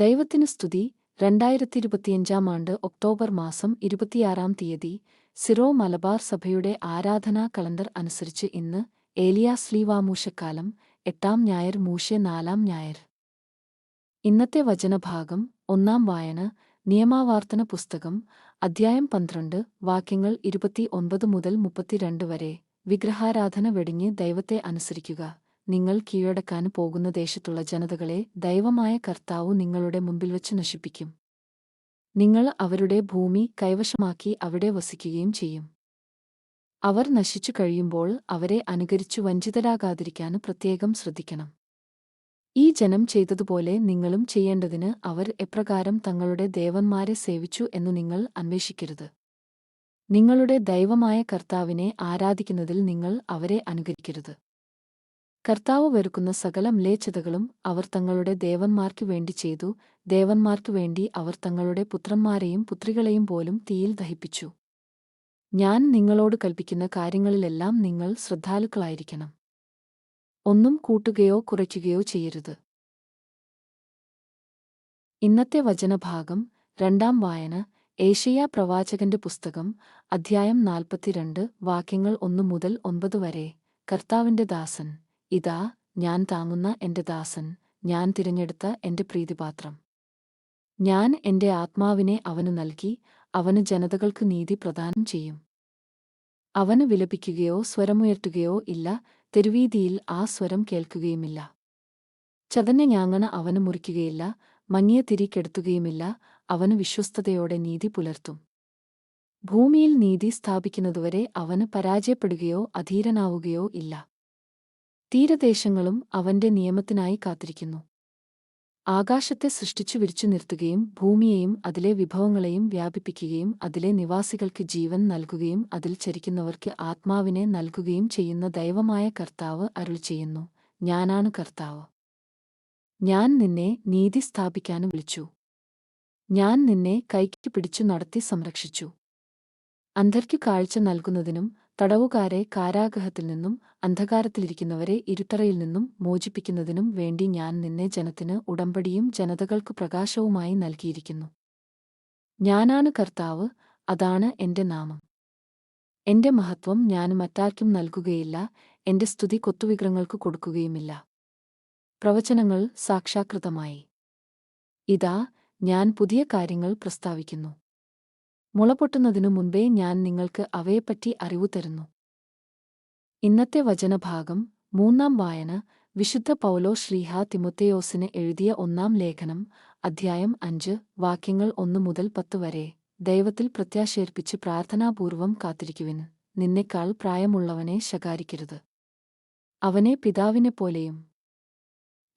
ദൈവത്തിന് സ്തുതി. രണ്ടായിരത്തി ഇരുപത്തിയഞ്ചാം ആണ്ട് ഒക്ടോബർ മാസം ഇരുപത്തിയാറാം തീയതി സിറോ മലബാർ സഭയുടെ ആരാധനാ കലണ്ടർ അനുസരിച്ച് ഇന്ന് ഏലിയാസ് ലീവാമൂശക്കാലം എട്ടാം ഞായർ മൂശെ നാലാം ഞായർ. ഇന്നത്തെ വചനഭാഗം ഒന്നാം വായന നിയമാവാർത്തന പുസ്തകം അധ്യായം പന്ത്രണ്ട് വാക്യങ്ങൾ ഇരുപത്തി ഒൻപത് മുതൽ മുപ്പത്തിരണ്ട് വരെ. വിഗ്രഹാരാധന വെടിഞ്ഞ് ദൈവത്തെ അനുസരിക്കുക. നിങ്ങൾ കീഴടക്കാൻ പോകുന്ന ദേശത്തുള്ള ജനതകളെ ദൈവമായ കർത്താവ് നിങ്ങളുടെ മുമ്പിൽ വച്ച് നശിപ്പിക്കും. നിങ്ങൾ അവരുടെ ഭൂമി കൈവശമാക്കി അവിടെ വസിക്കുകയും ചെയ്യും. അവർ നശിച്ചു കഴിയുമ്പോൾ അവരെ അനുകരിച്ചു വഞ്ചിതരാകാതിരിക്കാൻ പ്രത്യേകം ശ്രദ്ധിക്കണം. ഈ ജനം ചെയ്തതുപോലെ നിങ്ങളും ചെയ്യേണ്ടതിന് അവർ എപ്രകാരം തങ്ങളുടെ ദേവന്മാരെ സേവിച്ചു എന്ന് നിങ്ങൾ അന്വേഷിക്കരുത്. നിങ്ങളുടെ ദൈവമായ കർത്താവിനെ ആരാധിക്കുന്നതിൽ നിങ്ങൾ അവരെ അനുകരിക്കരുത്. കർത്താവ് വരുക്കുന്ന സകല മ്ലേച്ഛതകളും അവർ തങ്ങളുടെ ദേവന്മാർക്കു വേണ്ടി ചെയ്തു. ദേവന്മാർക്കു വേണ്ടി അവർ തങ്ങളുടെ പുത്രന്മാരെയും പുത്രികളെയും പോലും തീയിൽ ദഹിപ്പിച്ചു. ഞാൻ നിങ്ങളോട് കൽപ്പിക്കുന്ന കാര്യങ്ങളിലെല്ലാം നിങ്ങൾ ശ്രദ്ധാലുക്കളായിരിക്കണം. ഒന്നും കൂട്ടുകയോ കുറയ്ക്കുകയോ ചെയ്യരുത്. ഇന്നത്തെ വചനഭാഗം രണ്ടാം വായന ഏഷ്യ പ്രവാചകന്റെ പുസ്തകം അധ്യായം നാൽപ്പത്തിരണ്ട് വാക്യങ്ങൾ ഒന്നു മുതൽ ഒൻപത് വരെ. കർത്താവിന്റെ ദാസൻ. ഇതാ ഞാൻ താങ്ങുന്ന എന്റെ ദാസൻ ഞാൻ തിരഞ്ഞെടുത്ത എന്റെ പ്രീതിപാത്രം. ഞാൻ എന്റെ ആത്മാവിനെ അവനു നൽകി അവന് ജനതകൾക്ക് നീതി പ്രദാനം ചെയ്യും. അവന് വിലപിക്കുകയോ സ്വരമുയർത്തുകയോ ഇല്ല തെരുവീതിയിൽ ആ സ്വരം കേൾക്കുകയുമില്ല. ചതഞ്ഞ ഞാങ്ങണ അവന് മുറിക്കുകയില്ല മങ്ങിയ തിരി കെടുത്തുകയുമില്ല അവന് വിശ്വസ്തതയോടെ നീതി പുലർത്തും. ഭൂമിയിൽ നീതി സ്ഥാപിക്കുന്നതുവരെ അവന് പരാജയപ്പെടുകയോ അധീരനാവുകയോ ഇല്ല. തീരദേശങ്ങളും അവന്റെ നിയമത്തിനായി കാത്തിരിക്കുന്നു. ആകാശത്തെ സൃഷ്ടിച്ചു വിരിച്ചു നിർത്തുകയും ഭൂമിയെയും അതിലെ വിഭവങ്ങളെയും വ്യാപിപ്പിക്കുകയും അതിലെ നിവാസികൾക്ക് ജീവൻ നൽകുകയും അതിൽ ചരിക്കുന്നവർക്ക് ആത്മാവിനെ നൽകുകയും ചെയ്യുന്ന ദൈവമായ കർത്താവ് അരുൾ ചെയ്യുന്നു. ഞാനാണ് കർത്താവ്. ഞാൻ നിന്നെ നീതി സ്ഥാപിക്കാനും വിളിച്ചു. ഞാൻ നിന്നെ കൈക്ക് പിടിച്ചു നടത്തി സംരക്ഷിച്ചു. അന്ധർക്കു കാഴ്ച നൽകുന്നതിനും തടവുകാരെ കാരാഗൃഹത്തിൽ നിന്നും അന്ധകാരത്തിലിരിക്കുന്നവരെ ഇരുത്തറയിൽ നിന്നും മോചിപ്പിക്കുന്നതിനും വേണ്ടി ഞാൻ നിന്നെ ജനത്തിന് ഉടമ്പടിയും ജനതകൾക്കു പ്രകാശവുമായി നൽകിയിരിക്കുന്നു. ഞാനാണ് കർത്താവ് അതാണ് എന്റെ നാമം. എന്റെ മഹത്വം ഞാൻ മറ്റാർക്കും നൽകുകയില്ല എന്റെ സ്തുതി കൊത്തുവിഗ്രഹങ്ങൾക്ക് കൊടുക്കുകയുമില്ല. പ്രവചനങ്ങൾ സാക്ഷാകൃതമായി ഇതാ ഞാൻ പുതിയ കാര്യങ്ങൾ പ്രസ്താവിക്കുന്നു. മുളപൊട്ടുന്നതിനു മുൻപേ ഞാൻ നിങ്ങൾക്ക് അവയെപ്പറ്റി അറിവു തരുന്നു. ഇന്നത്തെ വചനഭാഗം മൂന്നാം വായന വിശുദ്ധ പൗലോ ശ്രീഹ തിമുത്തയോസിന് എഴുതിയ ഒന്നാം ലേഖനം അധ്യായം അഞ്ച് വാക്യങ്ങൾ ഒന്നു മുതൽ പത്ത് വരെ. ദൈവത്തിൽ പ്രത്യാശേർപ്പിച്ച് പ്രാർത്ഥനാപൂർവം കാത്തിരിക്കുവിന് നിന്നെക്കാൾ പ്രായമുള്ളവനെ ശകാരിക്കരുത്. അവനെ പിതാവിനെപ്പോലെയും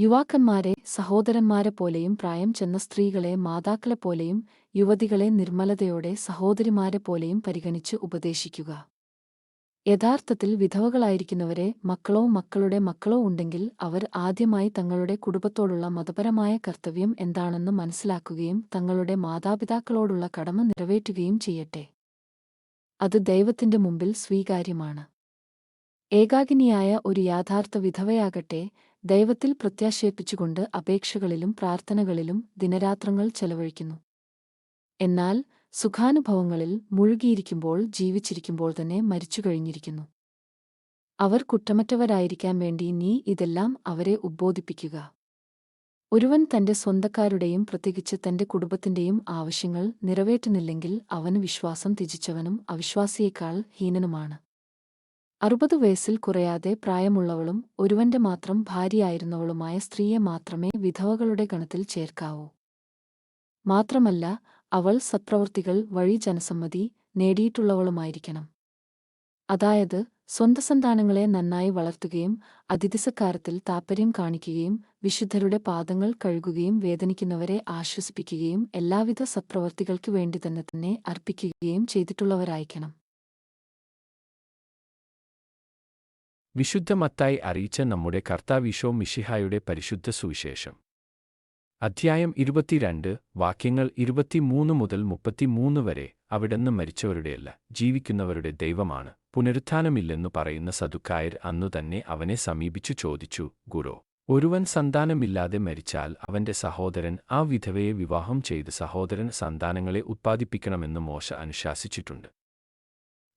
യുവാക്കന്മാരെ സഹോദരന്മാരെ പോലെയും പ്രായം ചെന്ന സ്ത്രീകളെ മാതാക്കളെ പോലെയും യുവതികളെ നിർമ്മലതയോടെ സഹോദരിമാരെ പോലെയും പരിഗണിച്ച് ഉപദേശിക്കുക. യഥാർത്ഥത്തിൽ വിധവകളായിരിക്കുന്നവരെ മക്കളോ മക്കളുടെ മക്കളോ ഉണ്ടെങ്കിൽ അവർ ആദ്യമായി തങ്ങളുടെ കുടുംബത്തോടുള്ള മതപരമായ കർത്തവ്യം എന്താണെന്ന് മനസ്സിലാക്കുകയും തങ്ങളുടെ മാതാപിതാക്കളോടുള്ള കടമ നിറവേറ്റുകയും ചെയ്യട്ടെ. അത് ദൈവത്തിന്റെ മുമ്പിൽ സ്വീകാര്യമാണ്. ഏകാഗിനിയായ ഒരു യാഥാർത്ഥ വിധവയാകട്ടെ ദൈവത്തിൽ പ്രത്യാശയിപ്പിച്ചുകൊണ്ട് അപേക്ഷകളിലും പ്രാർത്ഥനകളിലും ദിനരാത്രങ്ങൾ ചെലവഴിക്കുന്നു. എന്നാൽ സുഖാനുഭവങ്ങളിൽ മുഴുകിയിരിക്കുമ്പോൾ ജീവിച്ചിരിക്കുമ്പോൾ തന്നെ മരിച്ചു കഴിഞ്ഞിരിക്കുന്നു. അവർ കുറ്റമറ്റവരായിരിക്കാൻ വേണ്ടി നീ ഇതെല്ലാം അവരെ ഉദ്ബോധിപ്പിക്കുക. ഒരുവൻ തന്റെ സ്വന്തക്കാരുടെയും പ്രത്യേകിച്ച് തന്റെ കുടുംബത്തിന്റെയും ആവശ്യങ്ങൾ നിറവേറ്റുന്നില്ലെങ്കിൽ അവന് വിശ്വാസം ത്യജിച്ചവനും അവിശ്വാസിയേക്കാൾ ഹീനനുമാണ്. അറുപത് വയസ്സിൽ കുറയാതെ പ്രായമുള്ളവളും ഒരുവന്റെ മാത്രം ഭാര്യയായിരുന്നവളുമായ സ്ത്രീയെ മാത്രമേ വിധവകളുടെ ഗണത്തിൽ ചേർക്കാവൂ. മാത്രമല്ല അവൾ സത്പ്രവൃത്തികൾ വഴി ജനസമ്മതി നേടിയിട്ടുള്ളവളുമായിരിക്കണം. അതായത് സ്വന്തം സന്താനങ്ങളെ നന്നായി വളർത്തുകയും അതിഥിസക്കാരത്തിൽ താൽപ്പര്യം കാണിക്കുകയും വിശുദ്ധരുടെ പാദങ്ങൾ കഴുകുകയും വേദനിക്കുന്നവരെ ആശ്വസിപ്പിക്കുകയും എല്ലാവിധ സത്പ്രവർത്തികൾക്കു വേണ്ടി തന്നെ തന്നെ അർപ്പിക്കുകയും ചെയ്തിട്ടുള്ളവരായിരിക്കണം. വിശുദ്ധ മത്തായി അറിയിച്ച നമ്മുടെ കർത്താവിശോ മിഷിഹായുടെ പരിശുദ്ധ സുവിശേഷം. അധ്യായം ഇരുപത്തിരണ്ട് വാക്യങ്ങൾ ഇരുപത്തിമൂന്ന് മുതൽ മുപ്പത്തിമൂന്ന് വരെ അവിടുന്ന് മരിച്ചവരുടെയല്ല ജീവിക്കുന്നവരുടെ ദൈവമാണ്. പുനരുത്ഥാനമില്ലെന്നു പറയുന്ന സദുക്കായർ അന്നുതന്നെ അവനെ സമീപിച്ചു ചോദിച്ചു ഗുരോ ഒരുവൻ സന്താനമില്ലാതെ മരിച്ചാൽ അവന്റെ സഹോദരൻ ആ വിധവയെ വിവാഹം ചെയ്ത് സഹോദരൻ സന്താനങ്ങളെ ഉത്പാദിപ്പിക്കണമെന്ന് മോശ അനുശാസിച്ചിട്ടുണ്ട്.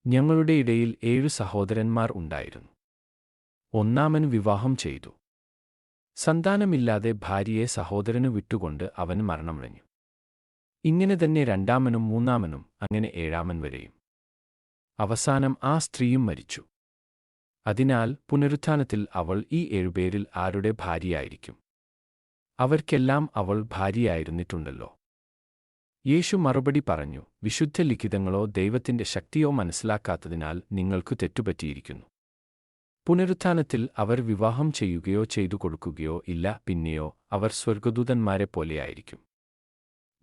ഞങ്ങളുടെ ഇടയിൽ ഏഴു സഹോദരന്മാർ ഉണ്ടായിരുന്നു. ഒന്നാമൻ വിവാഹം ചെയ്തു. സന്താനമില്ലാതെ ഭാര്യയെ സഹോദരനു വിട്ടുകൊണ്ട് അവൻ മരണമടഞ്ഞു ഇങ്ങനെ തന്നെ രണ്ടാമനും മൂന്നാമനും അങ്ങനെ ഏഴാമൻ വരെയും. അവസാനം ആ സ്ത്രീയും മരിച്ചു. അതിനാൽ പുനരുത്ഥാനത്തിൽ അവൾ ഈ ഏഴുപേരിൽ ആരുടെ ഭാര്യയായിരിക്കും? അവർക്കെല്ലാം അവൾ ഭാര്യയായിരുന്നിട്ടുണ്ടല്ലോ. യേശു മറുപടി പറഞ്ഞു വിശുദ്ധ ലിഖിതങ്ങളോ ദൈവത്തിന്റെ ശക്തിയോ മനസ്സിലാക്കാത്തതിനാൽ നിങ്ങൾക്കു തെറ്റുപറ്റിയിരിക്കുന്നു. പുനരുത്ഥാനത്തിൽ അവർ വിവാഹം ചെയ്യുകയോ ചെയ്തു കൊടുക്കുകയോ ഇല്ല പിന്നെയോ അവർ സ്വർഗദൂതന്മാരെ പോലെയായിരിക്കും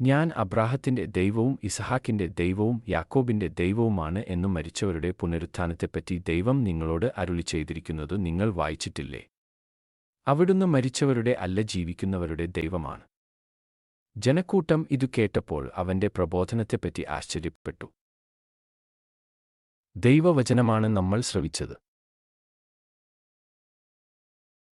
ഞാൻ അബ്രാഹത്തിന്റെ ദൈവവും ഇസഹാക്കിന്റെ ദൈവവും യാക്കോബിന്റെ ദൈവവുമാണ് എന്നു മരിച്ചവരുടെ പുനരുത്ഥാനത്തെപ്പറ്റി ദൈവം നിങ്ങളോട് അരുളി ചെയ്തിരിക്കുന്നത് നിങ്ങൾ വായിച്ചിട്ടില്ലേ? അവിടുന്ന് മരിച്ചവരുടെ അല്ല ജീവിക്കുന്നവരുടെ ദൈവമാണ്. ജനക്കൂട്ടം ഇതു കേട്ടപ്പോൾ അവന്റെ പ്രബോധനത്തെപ്പറ്റി ആശ്ചര്യപ്പെട്ടു. ദൈവവചനമാണ് നമ്മൾ ശ്രവിച്ചത്.